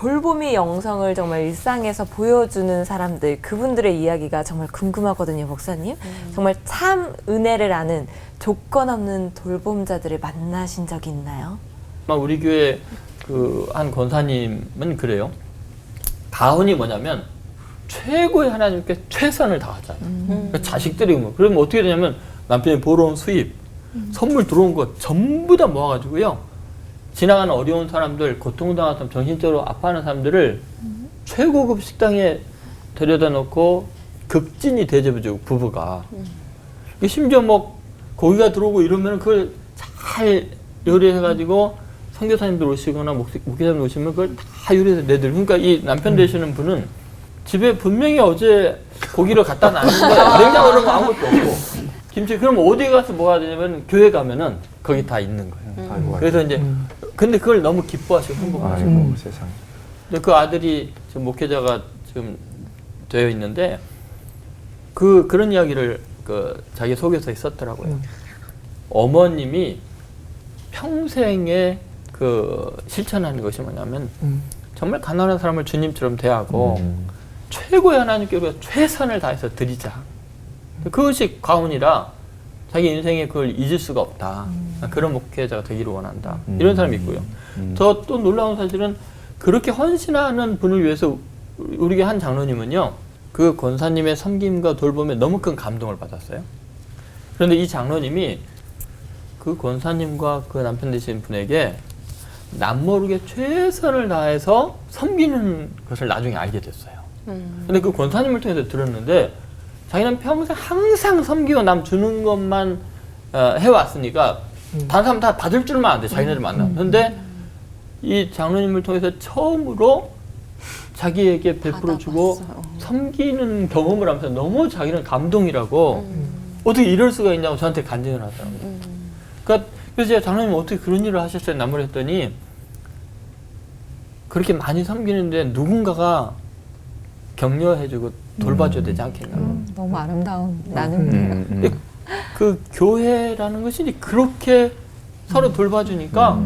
돌보미 영성을 정말 일상에서 보여주는 사람들 그분들의 이야기가 정말 궁금하거든요, 목사님. 정말 참 은혜를 아는 조건 없는 돌봄자들을 만나신 적이 있나요? 아마 우리 교회 그 한 권사님은 그래요. 가훈이 뭐냐면 최고의 하나님께 최선을 다하잖아요. 그러니까 자식들이 뭐 그러면 어떻게 되냐면 남편이 벌어온 수입, 선물 들어온 거 전부 다 모아가지고요. 지나가는 어려운 사람들, 고통당한 사람, 정신적으로 아파하는 사람들을 최고급 식당에 데려다 놓고 극진히 대접해주고 부부가. 이게 심지어 뭐 고기가 들어오고 이러면 그걸 잘 요리해가지고 선교사님들 오시거나 목- 목회자님들 오시면 그걸 다 요리해서 내들. 그러니까 이 남편 되시는 분은 집에 분명히 어제 고기를 갖다 놨는데 냉장고에 뭐 아무것도 없고. 김치 그럼 어디 가서 뭐가 되냐면 교회 가면은 거기 다 있는 거예요. 아이고, 그래서 이제 근데 그걸 너무 기뻐하시고 행복하시고 아이고 세상. 근데 그 아들이 지금 목회자가 지금 되어 있는데 그 그런 이야기를 그 자기 소개서에 썼더라고요. 어머님이 평생에 그 실천하는 것이 뭐냐면 정말 가난한 사람을 주님처럼 대하고 음. 최고의 하나님께 우리가 최선을 다해서 드리자. 그것이 가훈이라 자기 인생에 그걸 잊을 수가 없다. 그런 목회자가 되기를 원한다. 이런 사람이 있고요. 음. 더또 놀라운 사실은 그렇게 헌신하는 분을 위해서 우리 한 장로님은요. 그 권사님의 섬김과 돌봄에 너무 큰 감동을 받았어요. 그런데 이 장로님이 그 권사님과 그 남편 되신 분에게 남모르게 최선을 다해서 섬기는 것을 나중에 알게 됐어요. 근데 그 권사님을 통해서 들었는데 자기는 평생 항상 섬기고 남 주는 것만 어, 해왔으니까 다른 사람 다 받을 줄만 안 돼. 자기네들 만나면. 근데 이 장로님을 통해서 처음으로 자기에게 베풀어 주고 받아봤어요. 섬기는 경험을 하면서 너무 자기는 감동이라고 어떻게 이럴 수가 있냐고 저한테 간증을 하더라고요. 그러니까 그래서 제가 장로님 어떻게 그런 일을 하셨어요? 남을 했더니 그렇게 많이 섬기는데 누군가가 격려해주고 돌봐줘야 되지 않겠나. 너무 아름다운 나눔. 음, 음. 근데 그 교회라는 것이 그렇게 서로 돌봐주니까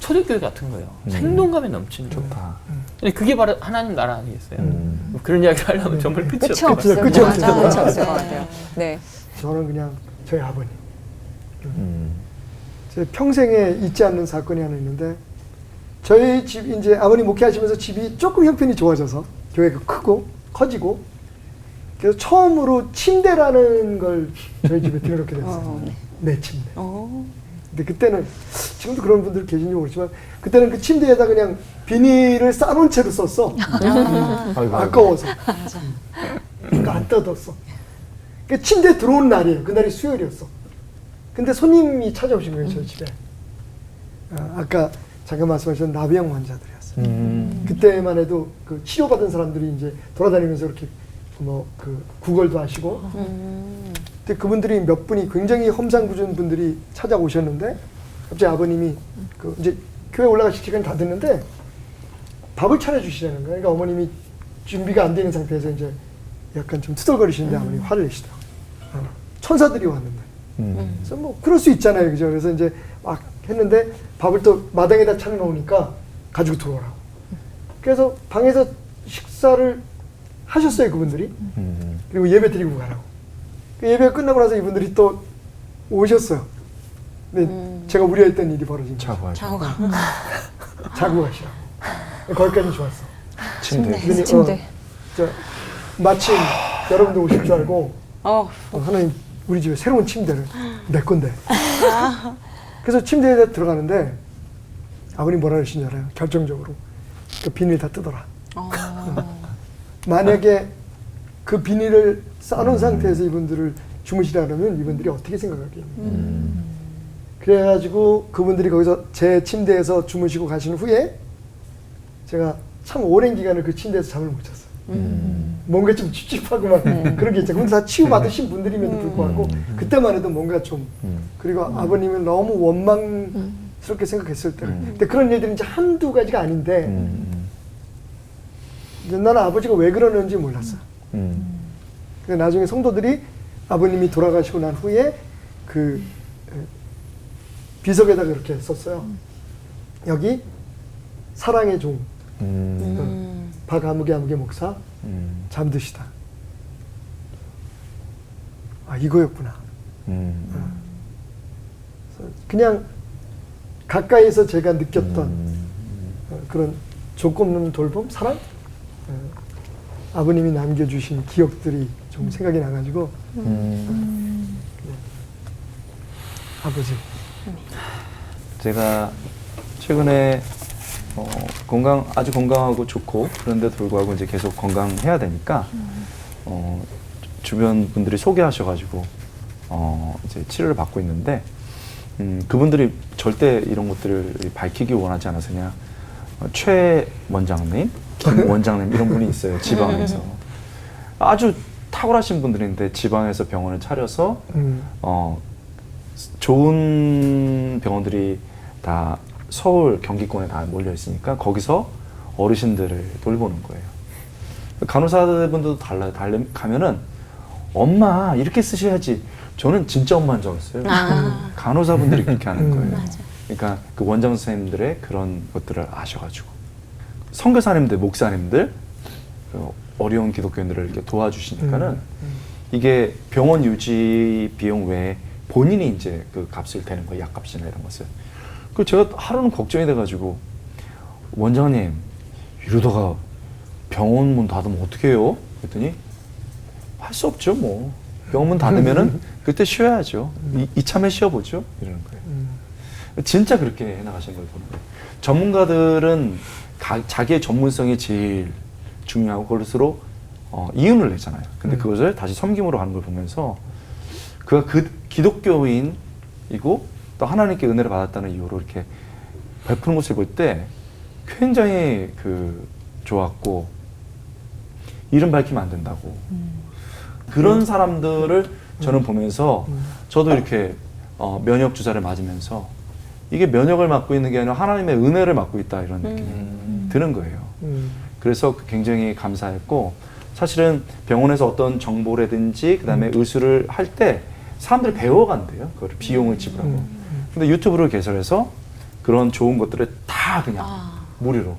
초대교회 같은 거예요. 음. 생동감이 넘치는 거예요. 좋다. 근데 그게 바로 하나님 나라 아니겠어요? 음. 그런 이야기 하려면 정말 끝이 끝이 없을 것 없어요. 끝이 맞아, 없어요. 끝이 없을 것 같아요. 네. 저는 그냥 저희 아버님. 음. 제 평생에 잊지 않는 사건이 하나 있는데 저희 집 이제 아버님 목회하시면서 집이 조금 형편이 좋아져서 교회가 크고 커지고 그래서 처음으로 침대라는 걸 저희 집에 들여놓게 됐어요. 어, 네. 내 침대. 어. 근데 그때는 지금도 그런 분들 계신지 모르지만 그때는 그 침대에다 그냥 비닐을 싸놓은 채로 썼어. 아이고. 아까워서. 그러니까 안 뜯었어. 그 침대에 들어온 날이에요. 그날이 수요일이었어. 근데 손님이 찾아오신 거예요, 저희 집에. 아, 아까 잠깐 말씀하신 나비형 환자들이었어요. 음. 그때만 해도 그 치료받은 사람들이 이제 돌아다니면서 이렇게 뭐 그 구걸도 하시고. 근데 그분들이 몇 분이 굉장히 험상궂은 분들이 찾아오셨는데 갑자기 아버님이 그 이제 교회 올라가실 시간이 다 됐는데 밥을 차려주시라는 거예요. 그러니까 어머님이 준비가 안 되는 상태에서 이제 약간 좀 투덜거리시는데 아버님이 화를 내시더라고요. 어, 천사들이 왔는데. 음. 그래서 뭐 그럴 수 있잖아요, 그죠? 그래서 이제 막 했는데 밥을 또 마당에다 차려놓으니까 가지고 들어오라고. 그래서 방에서 식사를 하셨어요, 그분들이. 음. 그리고 예배 드리고 가라고. 그 예배가 끝나고 나서 이분들이 또 오셨어요. 근데 제가 우려했던 일이 벌어진 거죠. 자고 하죠. 자고 가. 자고 가시라고. 거기까지 좋았어. 침대. 근데, 침대. 어, 저, 마침 여러분들 오실 줄 알고 어. 어, 하나님 우리 집에 새로운 침대를 내 건데. 그래서 침대에 들어가는데 아버님 뭐라 그러신 줄 알아요? 결정적으로 그 비닐 다 뜯어라. 어. 만약에 그 비닐을 싸놓은 상태에서 이분들을 주무시라 그러면 이분들이 어떻게 생각하겠냐면 그래가지고 그분들이 거기서 제 침대에서 주무시고 가신 후에 제가 참 오랜 기간을 그 침대에서 잠을 못 잤어요. 음. 뭔가 좀 찝찝하고만 그런 게 있죠. 근데 다 치유받으신 분들임에도 불구하고 음. 그때만 해도 뭔가 좀 음. 그리고 아버님을 너무 원망스럽게 생각했을 때 음. 근데 그런 일들이 이제 한두 가지가 아닌데 음. 나는 아버지가 왜 그러는지 몰랐어요. 음. 근데 나중에 성도들이 아버님이 돌아가시고 난 후에 그 에, 비석에다가 이렇게 썼어요. 여기 사랑의 종 음. 박아무개 아무개 목사 음. 잠드시다. 아 이거였구나. 음. 그래서 그냥 가까이서 제가 느꼈던 음. 어, 그런 조건 없는 돌봄, 사랑, 어, 아버님이 남겨주신 기억들이 좀 생각이 나가지고 음. 아버지. 제가 최근에 어, 건강 아주 건강하고 좋고 그런데 불구하고 이제 계속 건강해야 되니까 어, 주변 분들이 소개하셔가지고 어, 이제 치료를 받고 있는데 음, 그분들이 절대 이런 것들을 밝히기 원하지 않아서 그냥 어, 최 원장님, 김 원장님 이런 분이 있어요 지방에서 아주 탁월하신 분들인데 지방에서 병원을 차려서 음, 어, 좋은 병원들이 다 서울 경기권에 다 몰려 있으니까 거기서 어르신들을 돌보는 거예요. 간호사분들도 달라요. 달래 가면은 엄마 이렇게 쓰셔야지. 저는 진짜 엄마인 줄 알았어요. 아. 간호사분들이 그렇게 하는 음. 거예요. 맞아. 그러니까 그 원장 선생님들의 그런 것들을 아셔가지고 선교사님들, 목사님들 그 어려운 기독교인들을 이렇게 도와주시니까는 음, 이게 병원 유지 비용 외에 본인이 이제 그 값을 대는 거예요. 약값이나 이런 것을. 그 제가 하루는 걱정이 돼가지고 원장님 이러다가 병원 문 닫으면 어떻게 해요? 그랬더니 할 수 없죠 뭐 병원 문 닫으면은 그때 쉬어야죠. 이, 이참에 쉬어보죠 이러는 거예요. 음, 진짜 그렇게 해나가시는 걸 보는 거예요. 전문가들은 가- 자기의 전문성이 제일 중요하고 그것으로 어, 이윤을 내잖아요. 근데 음. 그것을 다시 섬김으로 가는 걸 보면서 그가 그 기독교인이고 또 하나님께 은혜를 받았다는 이유로 이렇게 베푸는 모습을 볼 때 굉장히 그 좋았고 이름 밝히면 안 된다고 그런 사람들을 저는 보면서 음. 저도 이렇게 어, 면역 주사를 맞으면서 이게 면역을 맡고 있는 게 아니라 하나님의 은혜를 맡고 있다 이런 느낌이 드는 거예요. 음, 그래서 굉장히 감사했고 사실은 병원에서 어떤 정보라든지 그다음에 의술을 할 때 사람들이 배워간대요. 그걸 비용을 지불하고. 음, 근데 유튜브를 개설해서 그런 좋은 것들을 다 그냥 아. 무료로.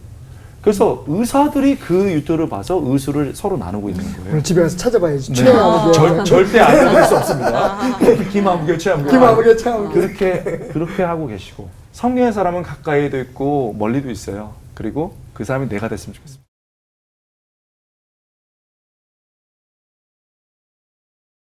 그래서 의사들이 그 유튜브를 봐서 의술을 서로 나누고 있는 거예요. 오늘 집에 가서 찾아봐야지. 네. 최아무개. 절, 절대 알려드릴 수 없습니다. 김아무개, 최아무개. 김아무개, 최아무개. 그렇게 그렇게 하고 계시고 성령의 사람은 가까이도 있고 멀리도 있어요. 그리고 그 사람이 내가 됐으면 좋겠습니다.